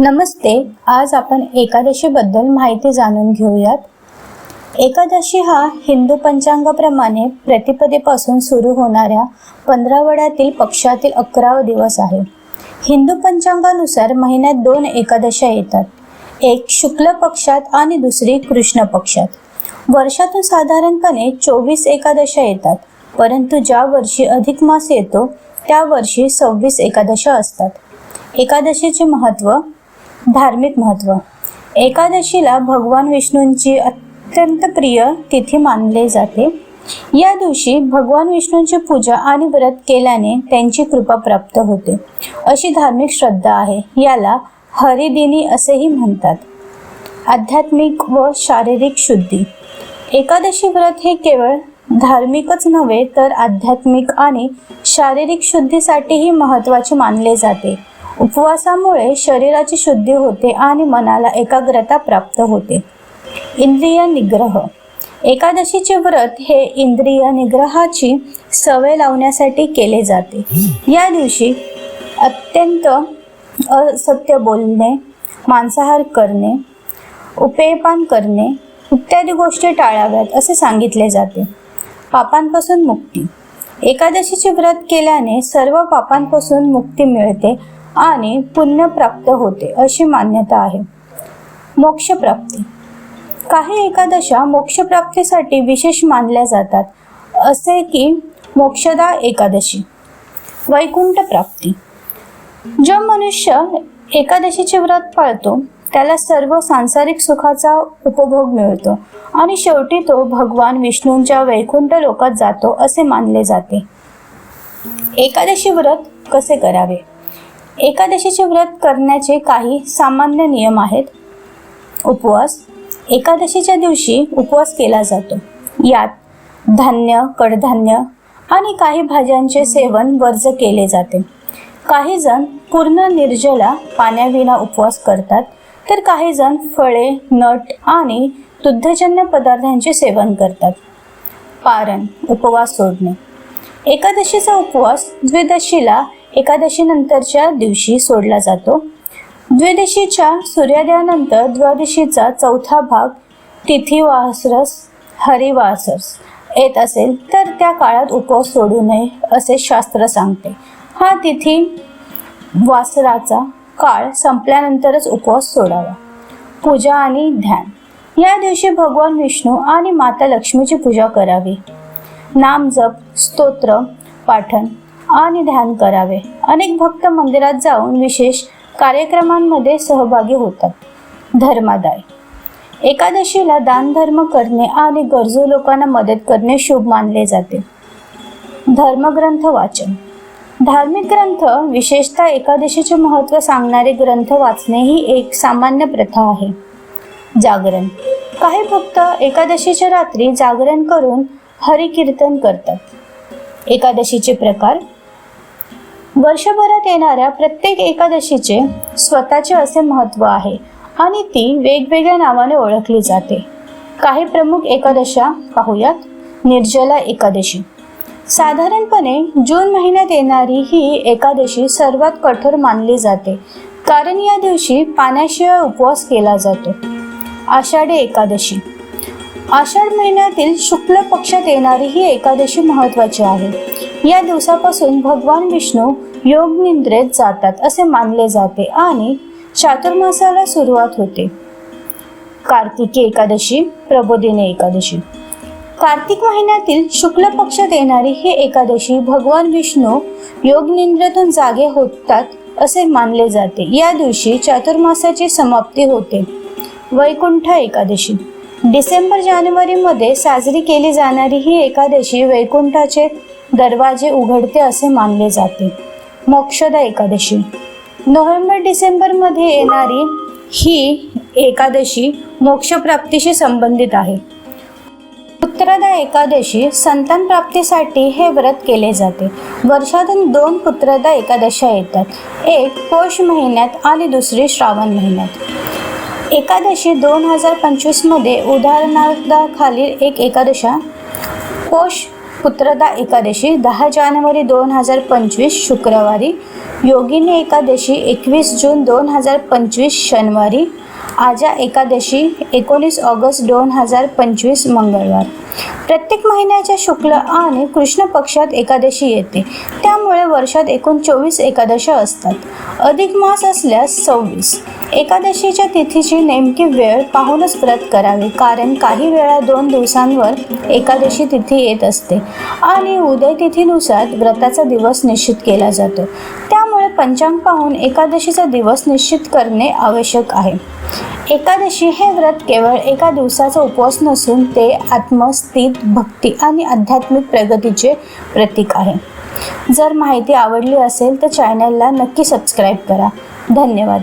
नमस्ते आज आपण एकादशीबद्दल माहिती जाणून घेऊयात. एकादशी हा हिंदू पंचांगाप्रमाणे प्रतिपदेपासून सुरू होणाऱ्या पंधरावड्यातील पक्षातील अकरावा दिवस आहे. हिंदू पंचांगानुसार महिन्यात दोन एकादशा येतात. एक शुक्ल पक्षात आणि दुसरी कृष्ण पक्षात. वर्षातून साधारणपणे चोवीस एकादशा येतात परंतु ज्या वर्षी अधिक मास येतो त्या वर्षी सव्वीस एकादशा असतात. एकादशीचे महत्त्व धार्मिक महत्त्व. एकादशीला भगवान विष्णूंची अत्यंत प्रिय तिथी मानले जाते. या दिवशी भगवान विष्णूंची पूजा आणि व्रत केल्याने त्यांची कृपा प्राप्त होते. अशी धार्मिक श्रद्धा आहे याला हरिदिनी असेही म्हणतात. आध्यात्मिक व शारीरिक शुद्धी. एकादशी व्रत हे केवळ धार्मिकच नव्हे तर आध्यात्मिक आणि शारीरिक शुद्धीसाठीही महत्त्वाचे मानले जाते. उपवासामुळे शरीराची शुद्धी होते आणि मनाला एकाग्रता प्राप्त होते. इंद्रिय निग्रह. एकादशीचे व्रत हे इंद्रिय निग्रहाची सवय लावण्यासाठी केले जाते. या दिवशी अत्यंत असत्य बोलणे मांसाहार करणे उपेयपान करणे इत्यादी गोष्टी टाळाव्यात असे सांगितले जाते. पापांपासून मुक्ती. एकादशीचे व्रत केल्याने सर्व पापांपासून मुक्ती मिळते आणि पुण्य प्राप्त होते अशी मान्यता आहे. मोक्षप्राप्ती. काही एकादशा मोक्षप्राप्तीसाठी विशेष मानल्या जातात असे की मोक्षदा एकादशी. वैकुंठ प्राप्ती जो मनुष्य एकादशीचे व्रत पाळतो त्याला सर्व सांसारिक सुखाचा उपभोग मिळतो. आणि शेवटी तो भगवान विष्णूंच्या वैकुंठ लोकात जातो असे मानले जाते. एकादशी व्रत कसे करावे? एकादशीचे व्रत करण्याचे काही सामान्य नियम आहेत. उपवास. एकादशीच्या दिवशी उपवास केला जातो. यात धान्य कडधान्य आणि काही भाज्यांचे सेवन वर्ज केले जाते. काही जण पूर्ण निर्जला पाण्याविना उपवास करतात. तर काही जण फळे नट आणि दुग्धजन्य पदार्थांचे सेवन करतात. पारण उपवास सोडणे. एकादशीचा उपवास द्विदशीला एकादशीनंतरच्या दिवशी सोडला जातो. द्विदशीच्या सूर्योदयानंतर द्वादशीचा चौथा भाग तिथी वासरस हरिवासरस येत असेल तर त्या काळात उपवास सोडू नये असे शास्त्र सांगते. हा तिथी वासराचा काळ संपल्यानंतरच उपवास सोडावा. पूजा आणि ध्यान. या दिवशी भगवान विष्णू आणि माता लक्ष्मीची पूजा करावी. नाम जप स्तोत्र पाठन आणि ध्यान करावे. अनेक भक्त मंदिरात जाऊन विशेष कार्यक्रमांमध्ये सहभागी होतात. धर्मादाय. एकादशीला दानधर्म करणे आणि गरजू लोकांना मदत करणे शुभ मानले जाते. धर्मग्रंथ वाचन. धार्मिक ग्रंथ विशेषतः एकादशीचे महत्त्व सांगणारे ग्रंथ वाचणे ही एक सामान्य प्रथा आहे. जागरण. काही भक्त एकादशीच्या रात्री जागरण करून हरिकीर्तन करतात. एकादशीचे प्रकार. वर्षभरात येणाऱ्या प्रत्येक एकादशीचे स्वतःचे असे महत्त्व आहे आणि ती वेगवेगळ्या नावाने ओळखली जाते. काही प्रमुख एकादशा पाहूयात. निर्जला एकादशी. साधारणपणे जून महिन्यात येणारी ही एकादशी सर्वात कठोर मानली जाते कारण या दिवशी पाण्याशिवाय उपवास केला जातो. आषाढी एकादशी. आषाढ महिन्यातील शुक्ल पक्षात येणारी ही एकादशी महत्त्वाची आहे. या दिवसापासून भगवान विष्णू योग निद्रेत जातात असे मानले जाते आणि चातुर्मासाला सुरुवात होते. कार्तिकी एकादशी प्रबोधिनी एकादशी. कार्तिक महिन्यातील शुक्ल पक्षात येणारी ही एकादशी भगवान विष्णू योगनिंद्रेतून जागे होतात असे मानले जाते. या दिवशी चातुर्मासाची समाप्ती होते. वैकुंठ एकादशी. डिसेंबर जानेवारीमध्ये साजरी केली जाणारी ही एकादशी वैकुंठाचे दरवाजे उघडते असे मानले जाते. मोक्षदा एकादशी. नोव्हेंबर डिसेंबरमध्ये येणारी ही एकादशी मोक्षप्राप्तीशी संबंधित आहे. पुत्रदा एकादशी संतान प्राप्तीसाठी हे व्रत केले जाते. वर्षातून दोन पुत्रदा एकादशा येतात. एक पौष महिन्यात आणि दुसरी श्रावण महिन्यात. एकादशी दोन हजार पंचवीसमध्ये उदाहरणार्थाखालील एक एकादशा पौष पुत्रदा एकादशी दहा जानेवारी दोन हजार पंचवीस शुक्रवारी योगिनी एकादशी एकवीस जून दोन हजार पंचवीस शनिवारी आजा एकादशी एकोणीस ऑगस्ट दोन हजार पंचवीस मंगळवार. प्रत्येक महिन्याच्या शुक्ल आणि कृष्ण पक्षात एकादशी येते. त्यामुळे वर्षात एकूण चोवीस एकादशा असतात. अधिक मास असल्यास सव्वीस. एकादशीच्या तिथीची नेमकी वेळ पाहूनच व्रत करावे कारण काही वेळा दोन दिवसांवर एकादशी तिथी येत असते आणि उदय तिथीनुसार व्रताचा दिवस निश्चित केला जातो. त्या पंचांग पाहून एकादशीचा दिवस निश्चित करणे आवश्यक आहे. एकादशी हे व्रत केवळ एका दिवसाचा उपवास नसून ते आत्मस्थित भक्ती आणि आध्यात्मिक प्रगतीचे प्रतीक आहे. जर माहिती आवडली असेल तर चॅनलला नक्की सबस्क्राईब करा. धन्यवाद.